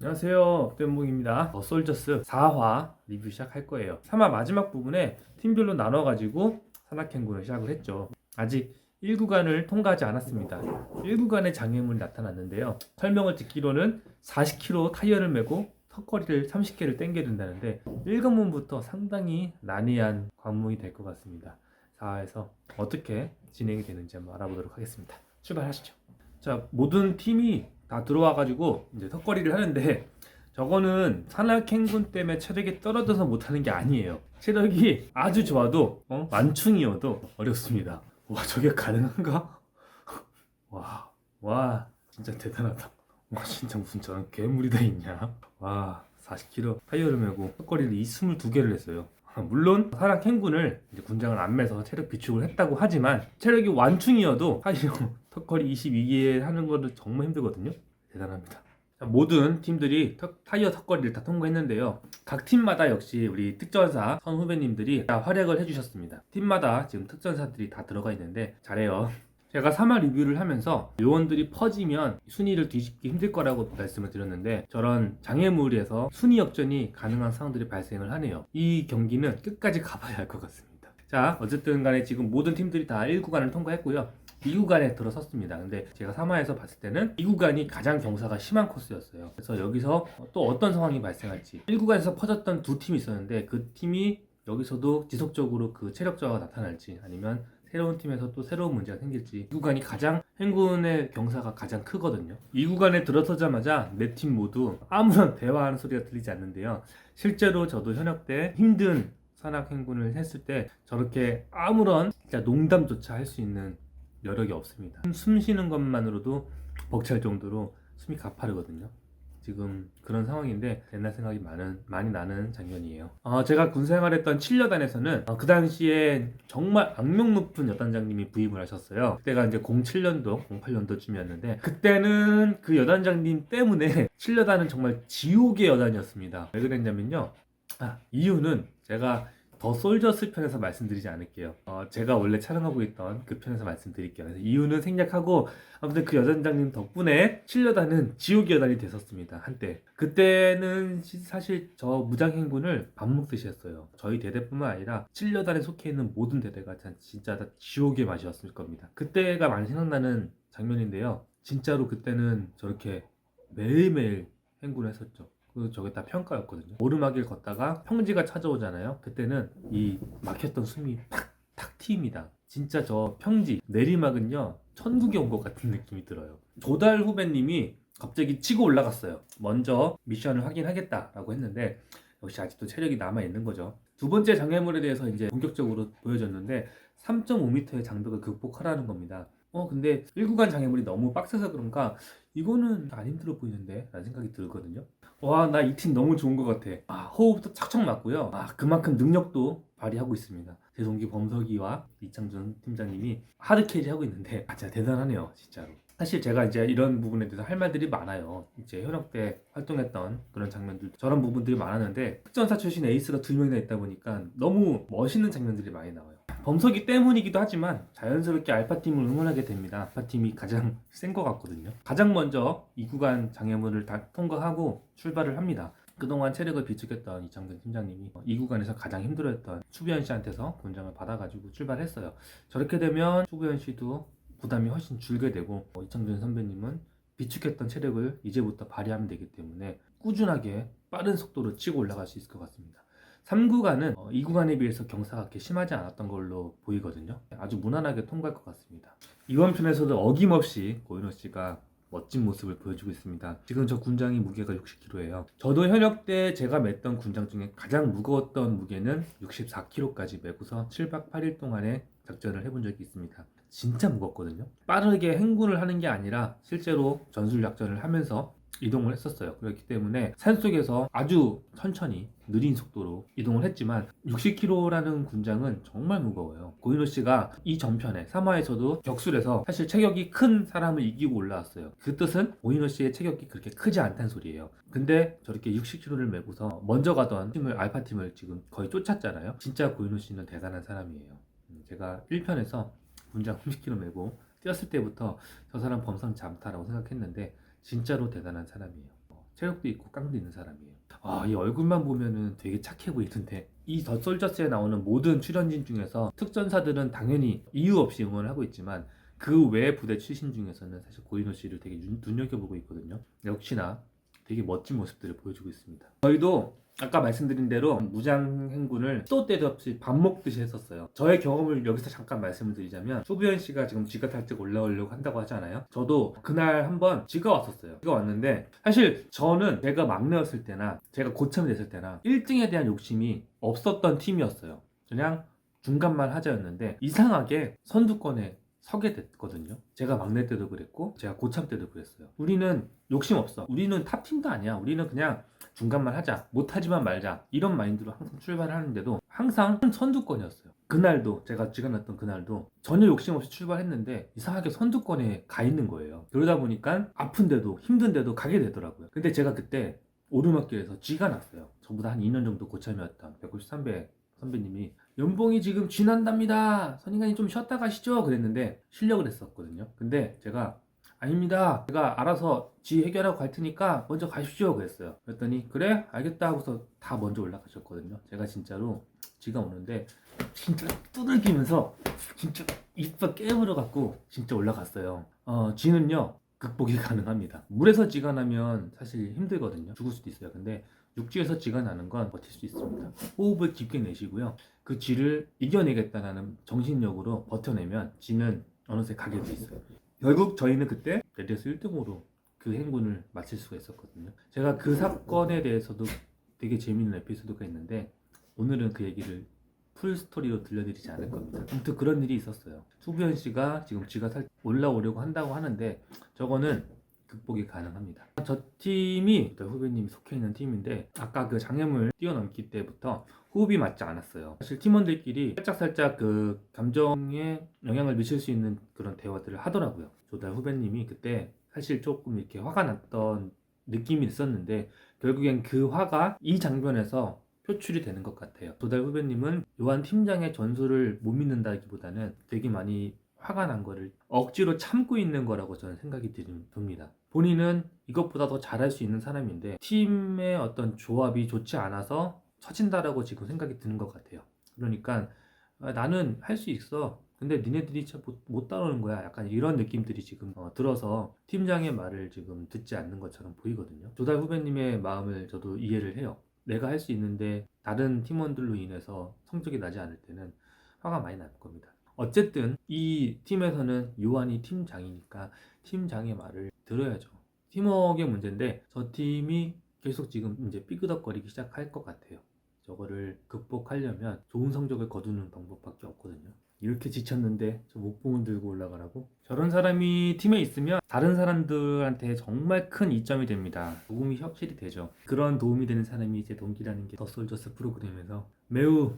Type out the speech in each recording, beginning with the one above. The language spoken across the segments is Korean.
안녕하세요. 땜봉입니다. 더 솔저스 4화 리뷰 시작할 거예요. 3화 마지막 부분에 팀별로 나눠가지고 산악행군을 시작을 했죠. 아직 1구간을 통과하지 않았습니다. 1구간에 장애물이 나타났는데요. 설명을 듣기로는 40km 타이어를 메고 턱걸이를 30개를 땡겨야 된다는데 1관문부터 상당히 난해한 관문이 될 것 같습니다. 4화에서 어떻게 진행이 되는지 한번 알아보도록 하겠습니다. 출발하시죠. 자, 모든 팀이 다 들어와가지고 이제 턱걸이를 하는데 저거는 산악행군 때문에 체력이 떨어져서 못하는 게 아니에요. 체력이 아주 좋아도 어? 완충이어도 어렵습니다. 와 저게 가능한가? 와, 와 진짜 대단하다. 와 진짜 무슨 저런 괴물이 다 있냐? 와 40kg 타이어를 메고 턱걸이를 22개를 했어요. 아, 물론 사랑 이제 군장을 안 매서 체력 비축을 했다고 하지만 체력이 완충이어도 사실 턱걸이 22개 하는 거는 정말 힘들거든요. 대단합니다. 자, 모든 팀들이 턱- 타이어 턱걸이를 다 통과했는데요. 각 팀마다 역시 우리 특전사 선 후배님들이 다 활약을 해주셨습니다. 팀마다 지금 특전사들이 다 들어가 있는데 잘해요. 제가 3화 리뷰를 하면서 요원들이 퍼지면 순위를 뒤집기 힘들 거라고 말씀을 드렸는데 저런 장애물에서 순위 역전이 가능한 상황들이 발생을 하네요. 이 경기는 끝까지 가봐야 할 것 같습니다. 자, 어쨌든 간에 지금 모든 팀들이 다 1구간을 통과했고요. 2구간에 들어섰습니다. 근데 제가 3화에서 봤을 때는 2구간이 가장 경사가 심한 코스였어요. 그래서 여기서 또 어떤 상황이 발생할지 1구간에서 퍼졌던 두 팀이 있었는데 그 팀이 여기서도 지속적으로 그 체력 저하가 나타날지 아니면 새로운 팀에서 또 새로운 문제가 생길지 이 구간이 가장 행군의 경사가 가장 크거든요. 이 구간에 들어서자마자 네 팀 모두 아무런 대화하는 소리가 들리지 않는데요. 실제로 저도 현역 때 힘든 산악 행군을 했을 때 저렇게 아무런 진짜 농담조차 할 수 있는 여력이 없습니다. 숨 쉬는 것만으로도 벅찰 정도로 숨이 가파르거든요. 지금 그런 상황인데 옛날 생각이 많은, 많이 나는 장면이에요. 어, 제가 군 생활했던 7여단에서는 그 당시에 정말 악명 높은 여단장님이 부임을 하셨어요. 그때가 이제 07년도, 08년도쯤이었는데 그때는 그 여단장님 때문에 7여단은 정말 지옥의 여단이었습니다. 왜 그랬냐면요. 아, 이유는 제가 더 솔저스 편에서 말씀드리지 않을게요. 어, 제가 원래 촬영하고 있던 그 편에서 말씀드릴게요. 이유는 생략하고 아무튼 그 여단장님 덕분에 7여단은 지옥의 여단이 됐었습니다. 한때. 그때는 시- 사실 저 무장행군을 밥 먹듯이 했어요. 저희 대대뿐만 아니라 7여단에 속해 있는 모든 대대가 참 진짜 다 지옥의 맛이었을 겁니다. 그때가 많이 생각나는 장면인데요. 진짜로 그때는 저렇게 매일매일 행군을 했었죠. 그 저게 다 평가였거든요. 오르막길 걷다가 평지가 찾아오잖아요. 그때는 이 막혔던 숨이 탁탁 트입니다. 진짜 저 평지 내리막은요 천국에 온 것 같은 느낌이 들어요. 조달 후배님이 갑자기 치고 올라갔어요. 먼저 미션을 확인하겠다라고 했는데 역시 아직도 체력이 남아 있는 거죠. 두 번째 장애물에 대해서 이제 본격적으로 보여줬는데 3.5m의 장벽을 극복하라는 겁니다. 어 근데 1구간 장애물이 너무 빡세서 그런가 이거는 안 힘들어 보이는데 라는 생각이 들거든요. 와 나 이 팀 너무 좋은 것 같아. 아 호흡도 착착 맞고요. 아 그만큼 능력도 발휘하고 있습니다. 제 동기 범석이와 이창준 팀장님이 하드 캐리 하고 있는데 아 진짜 대단하네요 진짜로. 사실 제가 이제 이런 부분에 대해서 할 말들이 많아요. 이제 현역 때 활동했던 그런 장면들 저런 부분들이 많았는데 특전사 출신 에이스가 두 명이나 있다 보니까 너무 멋있는 장면들이 많이 나와요. 범석이 때문이기도 하지만 자연스럽게 알파팀을 응원하게 됩니다. 알파팀이 가장 센 것 같거든요. 가장 먼저 이 구간 장애물을 다 통과하고 출발을 합니다. 그동안 체력을 비축했던 이창근 팀장님이 이 구간에서 가장 힘들어했던 추부현 씨한테서 권장을 받아가지고 출발했어요. 저렇게 되면 추부현 씨도 부담이 훨씬 줄게 되고 어, 이창준 선배님은 비축했던 체력을 이제부터 발휘하면 되기 때문에 꾸준하게 빠른 속도로 치고 올라갈 수 있을 것 같습니다. 3구간은 어, 2구간에 비해서 경사가 그렇게 심하지 않았던 걸로 보이거든요. 아주 무난하게 통과할 것 같습니다. 이번 편에서도 어김없이 고인호 씨가 멋진 모습을 보여주고 있습니다. 지금 저 군장이 무게가 60kg예요. 저도 현역 때 제가 맸던 군장 중에 가장 무거웠던 무게는 64kg까지 메고서 7박 8일 동안에 작전을 해본 적이 있습니다. 진짜 무겁거든요. 빠르게 행군을 하는 게 아니라 실제로 전술 작전을 하면서 이동을 했었어요. 그렇기 때문에 산속에서 아주 천천히 느린 속도로 이동을 했지만 60kg라는 군장은 정말 무거워요. 고인호 씨가 이 전편에 3화에서도 격술에서 사실 체격이 큰 사람을 이기고 올라왔어요. 그 뜻은 고인호 씨의 체격이 그렇게 크지 않다는 소리예요. 근데 저렇게 60kg를 메고서 먼저 가던 팀을 알파 팀을 지금 거의 쫓았잖아요. 진짜 고인호 씨는 대단한 사람이에요. 음, 제가 1편에서 군장 30kg 메고 뛰었을 때부터 저 사람 범상 잠타라고 생각했는데 진짜로 대단한 사람이에요. 어, 체력도 있고 깡도 있는 사람이에요. 아, 이 얼굴만 보면은 되게 착해 보이던데 이 더 솔저스에 나오는 모든 출연진 중에서 특전사들은 당연히 이유 없이 응원을 하고 있지만 그 외 부대 출신 중에서는 사실 고인호 씨를 되게 눈- 눈여겨보고 있거든요. 역시나 되게 멋진 모습들을 보여주고 있습니다. 저희도 아까 말씀드린 대로 무장 행군을 또 때도 없이 밥 먹듯이 했었어요. 저의 경험을 여기서 잠깐 말씀을 드리자면 소부현 씨가 지금 지가 탈직 올라오려고 한다고 하잖아요. 저도 그날 한번 지가 왔었어요. 지가 왔는데 사실 저는 제가 막내였을 때나 제가 고참이 됐을 때나 1등에 대한 욕심이 없었던 팀이었어요. 그냥 중간만 하자였는데 이상하게 선두권에 서게 됐거든요. 제가 막내 때도 그랬고 제가 고참 때도 그랬어요. 우리는 욕심 없어. 우리는 탑팀도 아니야. 우리는 그냥 중간만 하자. 못하지만 말자. 이런 마인드로 항상 출발을 하는데도 항상 선두권이었어요. 그날도 제가 지각났던 그날도 전혀 욕심 없이 출발했는데 이상하게 선두권에 가 있는 거예요. 그러다 보니까 아픈데도 힘든데도 가게 되더라고요. 근데 제가 그때 오르막길에서 쥐가 났어요. 저보다 한 2년 정도 고참이었던 193배 선배님이 연봉이 지금 쥐난답니다. 선인간이 좀 쉬었다 가시죠. 그랬는데 실력을 했었거든요. 근데 제가 아닙니다. 제가 알아서 지 해결하고 갈 테니까 먼저 가십시오. 그랬어요. 그랬더니 그래 알겠다 하고서 다 먼저 올라가셨거든요. 제가 진짜로 지가 오는데 진짜 두들기면서 진짜 이빨 깨물어 갖고 진짜 올라갔어요. 어 쥐는요 극복이 가능합니다. 물에서 쥐가 나면 사실 힘들거든요. 죽을 수도 있어요. 근데 육지에서 쥐가 나는 건 버틸 수 있습니다. 호흡을 깊게 내시고요. 그 쥐를 이겨내겠다는 정신력으로 버텨내면 쥐는 어느새 가게 돼 있어요. 결국 저희는 그때 레드에서 1등으로 그 행군을 마칠 수가 있었거든요. 제가 그 사건에 대해서도 되게 재미있는 에피소드가 있는데 오늘은 그 얘기를 풀 스토리로 들려드리지 않을 겁니다. 아무튼 그런 일이 있었어요. 수부현 씨가 지금 지가 살 올라오려고 한다고 하는데 저거는 극복이 가능합니다. 저 팀이 저 후배님이 속해 있는 팀인데 아까 그 장애물 뛰어넘기 때부터 호흡이 맞지 않았어요. 사실 팀원들끼리 살짝살짝 그 감정에 영향을 미칠 수 있는 그런 대화들을 하더라고요. 조달 후배님이 그때 사실 조금 이렇게 화가 났던 느낌이 있었는데 결국엔 그 화가 이 장면에서 표출이 되는 것 같아요. 조달 후배님은 요한 팀장의 전술을 못 믿는다기보다는 되게 많이 화가 난 거를 억지로 참고 있는 거라고 저는 생각이 들- 듭니다. 본인은 이것보다 더 잘할 수 있는 사람인데 팀의 어떤 조합이 좋지 않아서 처진다라고 지금 생각이 드는 것 같아요. 그러니까 아, 나는 할 수 있어. 근데 니네들이 참 못, 못 따르는 거야. 약간 이런 느낌들이 지금 어, 들어서 팀장의 말을 지금 듣지 않는 것처럼 보이거든요. 조달 후배님의 마음을 저도 이해를 해요. 내가 할 수 있는데 다른 팀원들로 인해서 성적이 나지 않을 때는 화가 많이 날 겁니다. 어쨌든 이 팀에서는 요한이 팀장이니까 팀장의 말을 들어야죠. 팀워크의 문제인데 저 팀이 계속 지금 이제 삐그덕거리기 시작할 것 같아요. 저거를 극복하려면 좋은 성적을 거두는 방법밖에 없거든요. 이렇게 지쳤는데 저 목봉을 들고 올라가라고? 저런 사람이 팀에 있으면 다른 사람들한테 정말 큰 이점이 됩니다. 도움이 확실히 되죠. 그런 도움이 되는 사람이 제 동기라는 게 더 솔저스 프로그램에서 매우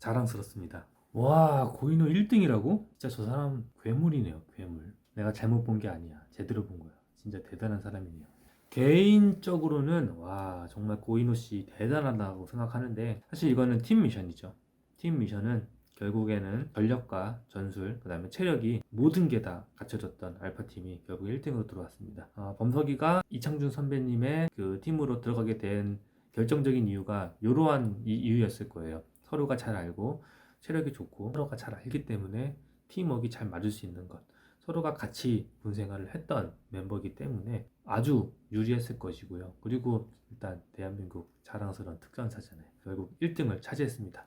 자랑스럽습니다. 와 고인호 1등이라고? 진짜 저 사람 괴물이네요 괴물. 내가 잘못 본 게 아니야. 제대로 본 거야. 진짜 대단한 사람이네요. 개인적으로는 와 정말 고인호 씨 대단하다고 생각하는데 사실 이거는 팀 미션이죠. 팀 미션은 결국에는 전력과 전술 그 다음에 체력이 모든 게 다 갖춰졌던 알파 팀이 결국 1등으로 들어왔습니다. 아, 범석이가 이창준 선배님의 그 팀으로 들어가게 된 결정적인 이유가 이러한 이- 이유였을 거예요. 서로가 잘 알고 체력이 좋고 서로가 잘 알기 때문에 팀워크가 잘 맞을 수 있는 것. 서로가 같이 군 생활을 했던 멤버이기 때문에 아주 유리했을 것이고요. 그리고 일단 대한민국 자랑스러운 특전사잖아요. 결국 1등을 차지했습니다.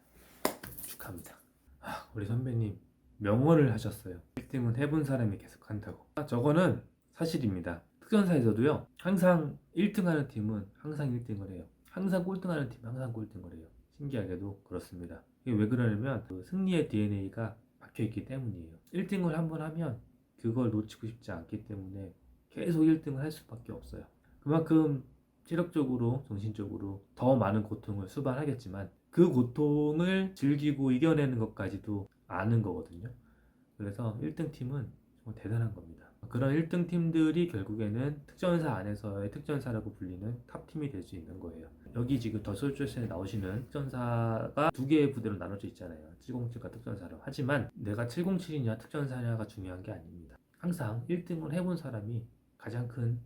축하합니다. 아, 우리 선배님 명언을 하셨어요. 1등은 해본 사람이 계속 한다고. 아, 저거는 사실입니다. 특전사에서도요. 항상 1등하는 팀은 항상 1등을 해요. 항상 꼴등하는 팀은 항상 꼴등을 해요. 신기하게도 그렇습니다. 이게 왜 그러냐면 그 승리의 DNA가 박혀 있기 때문이에요. 1등을 한번 하면 그걸 놓치고 싶지 않기 때문에 계속 1등을 할 수밖에 없어요. 그만큼 체력적으로, 정신적으로 더 많은 고통을 수반하겠지만 그 고통을 즐기고 이겨내는 것까지도 아는 거거든요. 그래서 1등 팀은 정말 대단한 겁니다. 그런 1등 팀들이 결국에는 특전사 안에서의 특전사라고 불리는 탑팀이 될 수 있는 거예요. 여기 지금 더 솔저스에 나오시는 특전사가 두 개의 부대로 나눠져 있잖아요. 707과 특전사로. 하지만 내가 707이냐 특전사냐가 중요한 게 아닙니다. 항상 1등을 해본 사람이 가장 큰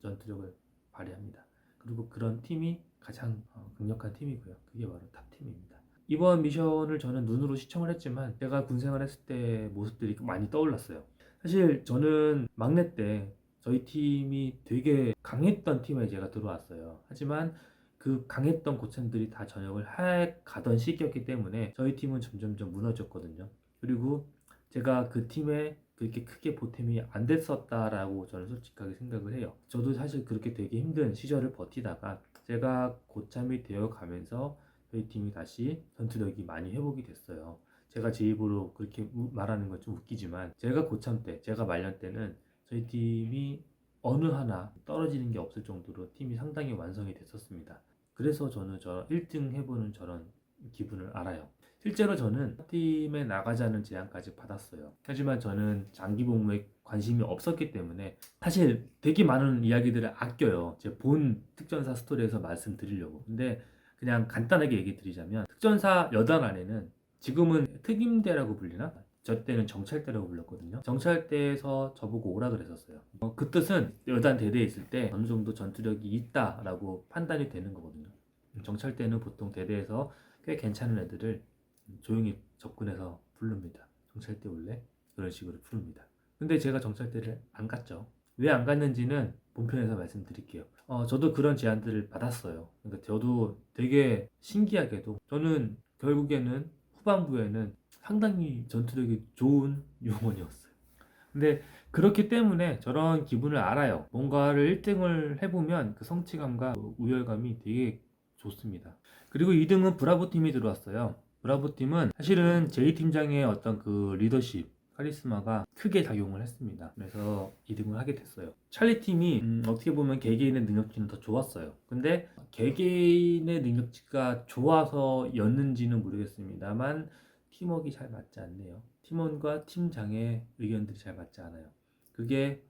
전투력을 발휘합니다. 그리고 그런 팀이 가장 어, 강력한 팀이고요. 그게 바로 탑팀입니다. 이번 미션을 저는 눈으로 시청을 했지만 제가 군생활 했을 때 모습들이 많이 떠올랐어요. 사실 저는 막내 때 저희 팀이 되게 강했던 팀에 제가 들어왔어요. 하지만 그 강했던 고참들이 다 전역을 해 가던 시기였기 때문에 저희 팀은 점점점 무너졌거든요. 그리고 제가 그 팀에 그렇게 크게 보탬이 안 됐었다라고 저는 솔직하게 생각을 해요. 저도 사실 그렇게 되게 힘든 시절을 버티다가 제가 고참이 되어 가면서 저희 팀이 다시 전투력이 많이 회복이 됐어요. 제가 제 입으로 그렇게 우- 말하는 건 좀 웃기지만 제가 고참 때, 제가 말년 때는 저희 팀이 어느 하나 떨어지는 게 없을 정도로 팀이 상당히 완성이 됐었습니다. 그래서 저는 저 1등 해보는 저런 기분을 알아요. 실제로 저는 팀에 나가자는 제안까지 받았어요. 하지만 저는 장기 복무에 관심이 없었기 때문에 사실 되게 많은 이야기들을 아껴요. 제 본 특전사 스토리에서 말씀드리려고. 근데 그냥 간단하게 얘기 드리자면 특전사 여단 안에는 지금은 특임대라고 불리나? 저 때는 정찰대라고 불렀거든요. 정찰대에서 저보고 오라 그랬었어요. 어, 그 뜻은 여단 대대에 있을 때 어느 정도 전투력이 있다라고 판단이 되는 거거든요. 정찰대는 보통 대대에서 꽤 괜찮은 애들을 조용히 접근해서 부릅니다. 정찰대 올래? 그런 식으로 부릅니다. 근데 제가 정찰대를 안 갔죠. 왜 안 갔는지는 본편에서 말씀드릴게요. 어, 저도 그런 제안들을 받았어요. 그러니까 저도 되게 신기하게도 저는 결국에는 후반부에는 상당히 전투력이 좋은 요원이었어요. 근데 그렇기 때문에 저런 기분을 알아요. 뭔가를 1등을 해보면 그 성취감과 그 우열감이 되게 좋습니다. 그리고 2등은 브라보 팀이 들어왔어요. 브라보 팀은 사실은 제이 팀장의 어떤 그 리더십, 카리스마가 크게 작용을 했습니다. 그래서 2등을 하게 됐어요. 찰리 팀이 음, 어떻게 보면 개개인의 능력치는 더 좋았어요. 근데 개개인의 능력치가 좋아서였는지는 모르겠습니다만 팀워크가 잘 맞지 않네요. 팀원과 팀장의 의견들이 잘 맞지 않아요. 그게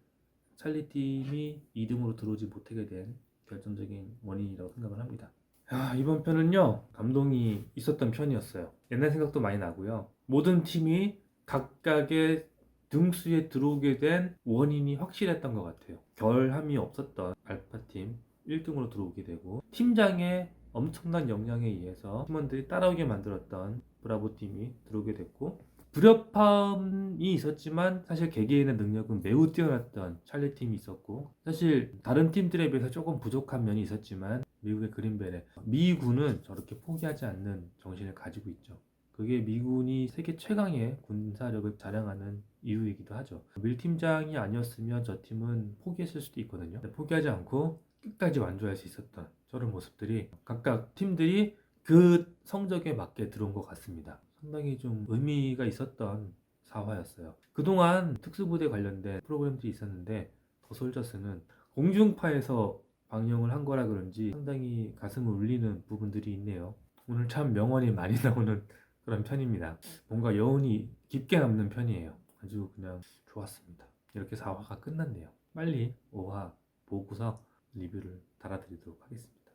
찰리 팀이 2등으로 들어오지 못하게 된 결정적인 원인이라고 생각을 합니다. 아, 이번 편은요 감동이 있었던 편이었어요. 옛날 생각도 많이 나고요. 모든 팀이 각각의 등수에 들어오게 된 원인이 확실했던 것 같아요. 결함이 없었던 알파팀 1등으로 들어오게 되고 팀장의 엄청난 역량에 의해서 팀원들이 따라오게 만들었던 브라보 팀이 들어오게 됐고 불협화음이 있었지만 사실 개개인의 능력은 매우 뛰어났던 찰리 팀이 있었고 사실 다른 팀들에 비해서 조금 부족한 면이 있었지만 미국의 그린벨에 미군은 저렇게 포기하지 않는 정신을 가지고 있죠. 그게 미군이 세계 최강의 군사력을 자랑하는 이유이기도 하죠. 밀 팀장이 아니었으면 저 팀은 포기했을 수도 있거든요. 포기하지 않고 끝까지 완주할 수 있었던 저런 모습들이 각각 팀들이 그 성적에 맞게 들어온 것 같습니다. 상당히 좀 의미가 있었던 사화였어요. 그동안 특수부대 관련된 프로그램들이 있었는데 더 솔저스는 공중파에서 방영을 한 거라 그런지 상당히 가슴을 울리는 부분들이 있네요. 오늘 참 명언이 많이 나오는 그런 편입니다. 뭔가 여운이 깊게 남는 편이에요. 아주 그냥 좋았습니다. 이렇게 4화가 끝났네요. 빨리 5화 보고서 리뷰를 달아드리도록 하겠습니다.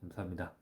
감사합니다.